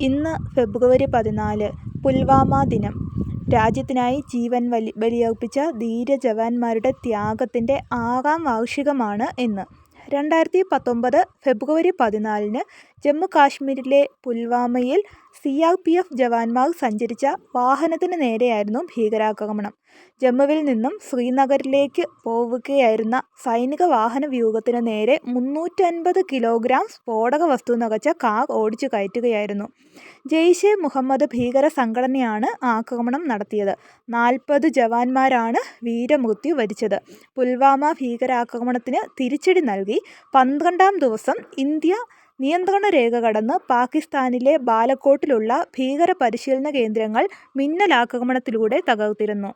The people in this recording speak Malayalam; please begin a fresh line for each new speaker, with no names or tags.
ഇന്ന് ഫെബ്രുവരി പതിനാല് പുൽവാമ ദിനം. രാജ്യത്തിനായി ജീവൻ ബലിയർപ്പിച്ച ധീര ജവാന്മാരുടെ ത്യാഗത്തിന്റെ ആറാം വാർഷികമാണ് ഇന്ന്. രണ്ടായിരത്തി പത്തൊമ്പത് ഫെബ്രുവരി പതിനാലിന് ജമ്മു കാശ്മീരിലെ പുൽവാമയിൽ സി ആർ പി എഫ് ജവാന്മാർ സഞ്ചരിച്ച വാഹനത്തിന് നേരെയായിരുന്നു ഭീകരാക്രമണം. ജമ്മുവിൽ നിന്നും ശ്രീനഗറിലേക്ക് പോവുകയായിരുന്ന സൈനിക വാഹന വ്യൂഹത്തിന് നേരെ മുന്നൂറ്റൻപത് കിലോഗ്രാം സ്ഫോടക വസ്തു നിറച്ച കാർ ഓടിച്ചു കയറ്റുകയായിരുന്നു. ജെയ്ഷെ മുഹമ്മദ് ഭീകര സംഘടനയാണ് ആക്രമണം നടത്തിയത്. നാൽപ്പത് ജവാന്മാരാണ് വീരമൃത്യു വരിച്ചത്. പുൽവാമ ഭീകരാക്രമണത്തിന് തിരിച്ചടി നൽകി പന്ത്രണ്ടാം ദിവസം ഇന്ത്യ നിയന്ത്രണ രേഖ കടന്ന് പാകിസ്ഥാനിലെ ബാലക്കോട്ടിലുള്ള ഭീകര പരിശീലന കേന്ദ്രങ്ങൾ മിന്നലാക്രമണത്തിലൂടെ തകർത്തിരുന്നു.